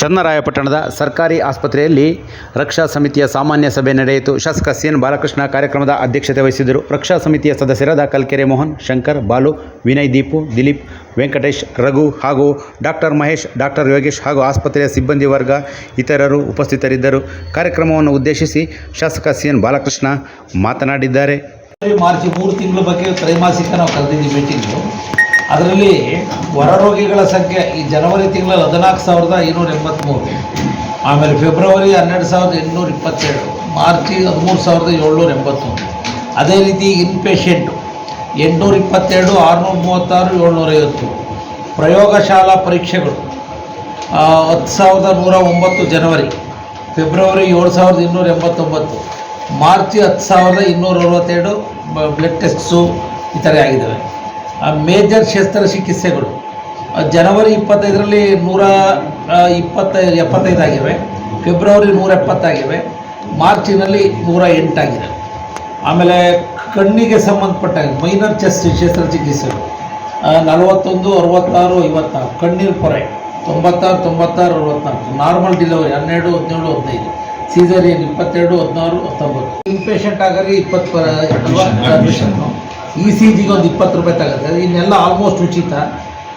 ಚನ್ನರಾಯಪಟ್ಟಣದ ಸರ್ಕಾರಿ ಆಸ್ಪತ್ರೆಯಲ್ಲಿ ರಕ್ಷಾ ಸಮಿತಿಯ ಸಾಮಾನ್ಯ ಸಭೆ ನಡೆಯಿತು. ಶಾಸಕ ಸಿ ಬಾಲಕೃಷ್ಣ ಕಾರ್ಯಕ್ರಮದ ಅಧ್ಯಕ್ಷತೆ ವಹಿಸಿದ್ದರು ರಕ್ಷಾ ಸಮಿತಿಯ ಸದಸ್ಯರಾದ ಕಲ್ಕೆರೆ ಮೋಹನ್, ಶಂಕರ್, ಬಾಲು, ವಿನಯ್ ದೀಪು, ದಿಲೀಪ್, ವೆಂಕಟೇಶ್, ರಘು ಹಾಗೂ ಡಾಕ್ಟರ್ ಮಹೇಶ್, ಡಾಕ್ಟರ್ ಯೋಗೇಶ್ ಹಾಗೂ ಆಸ್ಪತ್ರೆಯ ಸಿಬ್ಬಂದಿ ವರ್ಗ ಇತರರು ಉಪಸ್ಥಿತರಿದ್ದರು. ಕಾರ್ಯಕ್ರಮವನ್ನು ಉದ್ದೇಶಿಸಿ ಶಾಸಕ ಸಿ ಬಾಲಕೃಷ್ಣ ಮಾತನಾಡಿದ್ದಾರೆ. ಮಾರ್ಚ್ ಮೂರು ತಿಂಗಳ ಬಗ್ಗೆ ತ್ರೈಮಾಸಿಕ ನಾವು ಕರೆದಿದ್ದೀವಿ ಮೀಟಿಂಗು ಅದರಲ್ಲಿ ಹೊರ ರೋಗಿಗಳ ಸಂಖ್ಯೆ ಈ ಜನವರಿ ತಿಂಗಳಲ್ಲಿ ಹದಿನಾಲ್ಕು ಸಾವಿರದ ಐನೂರ ಎಂಬತ್ತ್ಮೂರು ಆಮೇಲೆ ಫೆಬ್ರವರಿ ಹನ್ನೆರಡು ಸಾವಿರದ ಎಂಟುನೂರ ಇಪ್ಪತ್ತೇಳು ಮಾರ್ಚ್ ಹದಿಮೂರು ಸಾವಿರದ ಏಳ್ನೂರ ಎಂಬತ್ತೊಂದು. ಅದೇ ರೀತಿ ಇನ್ ಪೇಷೆಂಟು ಎಂಟುನೂರ ಇಪ್ಪತ್ತೆರಡು, ಆರುನೂರ ಮೂವತ್ತಾರು, ಏಳ್ನೂರ ಐವತ್ತು. ಪ್ರಯೋಗಶಾಲಾ ಪರೀಕ್ಷೆಗಳು ಹತ್ತು ಸಾವಿರದ ನೂರ ಒಂಬತ್ತು ಜನವರಿ, ಫೆಬ್ರವರಿ ಏಳು ಸಾವಿರದ ಇನ್ನೂರ ಎಂಬತ್ತೊಂಬತ್ತು, ಮಾರ್ಚ್ ಹತ್ತು ಸಾವಿರದ ಇನ್ನೂರ ಅರವತ್ತೆರಡು ಬ್ಲಡ್ ಟೆಸ್ಟ್ಸು ಈ ಥರ ಆಗಿದ್ದಾವೆ. ಮೇಜರ್ ಶಸ್ತ್ರಚಿಕಿತ್ಸೆಗಳು ಚಿಕಿತ್ಸೆಗಳು. ಜನವರಿ ಇಪ್ಪತ್ತೈದರಲ್ಲಿ ನೂರ ಇಪ್ಪತ್ತೈದು ಇಪ್ಪತ್ತ, ಎಪ್ಪತ್ತೈದು ಆಗಿವೆ. ಫೆಬ್ರವರಿ ನೂರ ಎಪ್ಪತ್ತಾಗಿವೆ ಮಾರ್ಚಿನಲ್ಲಿ ನೂರ ಎಂಟಾಗಿದೆ ಆಮೇಲೆ ಕಣ್ಣಿಗೆ ಸಂಬಂಧಪಟ್ಟ ಮೈನರ್ ಚೆಸ್ಟ್ ಶಸ್ತ್ರಚಿಕಿತ್ಸೆಗಳು ಚಿಕಿತ್ಸೆಗಳು. ನಲವತ್ತೊಂದು, ಅರವತ್ತಾರು, ಐವತ್ತಾರು ಕಣ್ಣೀರು ಪೊರೆ ತೊಂಬತ್ತಾರು ತೊಂಬತ್ತಾರು ಅರವತ್ನಾಲ್ಕು ನಾರ್ಮಲ್ ಡಿಲವರಿ ಹನ್ನೆರಡು, ಹದಿನೇಳು, ಹದಿನೈದು, ಸೀಸರಿಯನ್ ಇಪ್ಪತ್ತೆರಡು, ಹದಿನಾರು, ಹತ್ತೊಂಬತ್ತು. ಇನ್ಪೇಷಂಟ್ ಆಗಲಿ ಇಪ್ಪತ್ತು ಅಡ್ಮಿಷನ್ನು ಇ ಸಿ ಜಿಗೆ ಒಂದು ಇಪ್ಪತ್ತು ರೂಪಾಯಿ ತಗುತ್ತೆ ಇನ್ನೆಲ್ಲ ಆಲ್ಮೋಸ್ಟ್ ಉಚಿತ.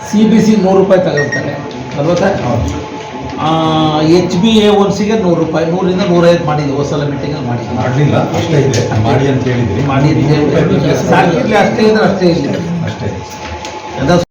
ಸಿ ಬಿ ಸಿ ನೂರು ರೂಪಾಯಿ ತಗೊಳ್ತಾರೆ. ಅಲ್ವಾ ಎಚ್ ಬಿ ಎ ಒನ್ಸಿಗೆ ನೂರು ರೂಪಾಯಿ. ನೂರಿಂದ ನೂರೈದು ಮಾಡಿದ್ವಿ. ಹೊಸ ಸಲ ಮೀಟಿಂಗಲ್ಲಿ ಮಾಡಿದ್ವಿ. ಮಾಡಲಿಲ್ಲ. ಅಷ್ಟೇ ಇದೆ. ಮಾಡಿ ಅಂತ ಹೇಳಿದ್ರಿ. ಮಾಡಿ ಸಾಕಿರ್ಲಿ ಅಷ್ಟೇ ಇದ್ರೆ ಅಷ್ಟೇ ಇಲ್ಲ. ಅಷ್ಟೇ.